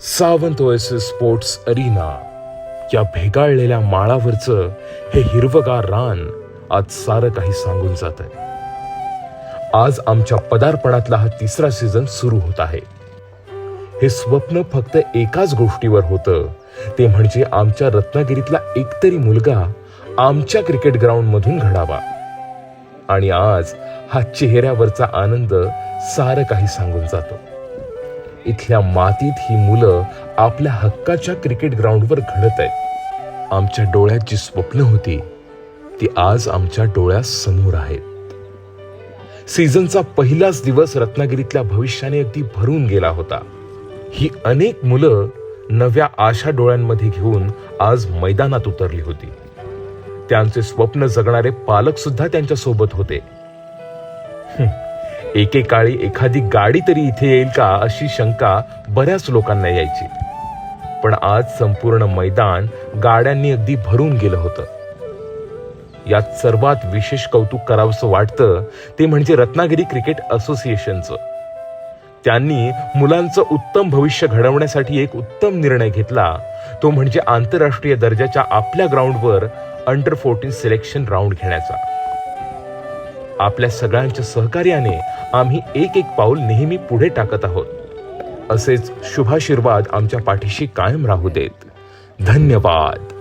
Sawant oasis sports Aryna. या भेगाळलेल्या माळावरचं हे हिरवगार रान आज सारं काही सांगून जात आहे आज आमच्या पदार्पणातला हा तिसरा सीझन सुरू होत आहे. हे स्वप्न फक्त एकाच गोष्टीवर होतं. ते म्हणजे आमच्या रत्नागिरीतला एकतरी मुलगा आमच्या क्रिकेट ग्राउंड मधून घडावा. आणि आज हा चेहऱ्यावरचा आनंद सारं काही सांगून जातो. इथल्या मातीत ही मुलं आपल्या हक्काच्या क्रिकेट ग्राउंडवर घडत आहेत. आमच्या डोळ्यात जी स्वप्न होती ती आज आमच्या डोळ्यासमोर आहेत. सीझनचा पहिलाच दिवस रत्नागिरीतल्या भविष्याने अगदी भरून गेला होता. ही अनेक मुलं नव्या आशा डोळ्यांमध्ये घेऊन आज मैदानात उतरली होती. त्यांचे स्वप्न जगणारे पालक सुद्धा त्यांच्यासोबत होते एकेकाळी एखादी गाडी तरी इथे येईल का अशी शंका बऱ्याच लोकांना यायची. पण आज संपूर्ण मैदान गाड्यांनी अगदी भरून गेलं होतं. यात सर्वात विशेष कौतुक करावंसं वाटतं ते म्हणजे रत्नागिरी क्रिकेट असोसिएशनचं. त्यांनी मुलांचं उत्तम भविष्य घडवण्यासाठी एक उत्तम निर्णय घेतला. तो म्हणजे आंतरराष्ट्रीय दर्जाच्या आपल्या ग्राउंडवर अंडर फोर्टीन सिलेक्शन राऊंड घेण्याचा. आपल्या सगळ्यांच्या सहकार्याने आम्ही एक एक पाऊल नेहमी पुढे टाकत आहोत. असेच शुभाशीर्वाद आमच्या पाठीशी कायम राहू देत. धन्यवाद.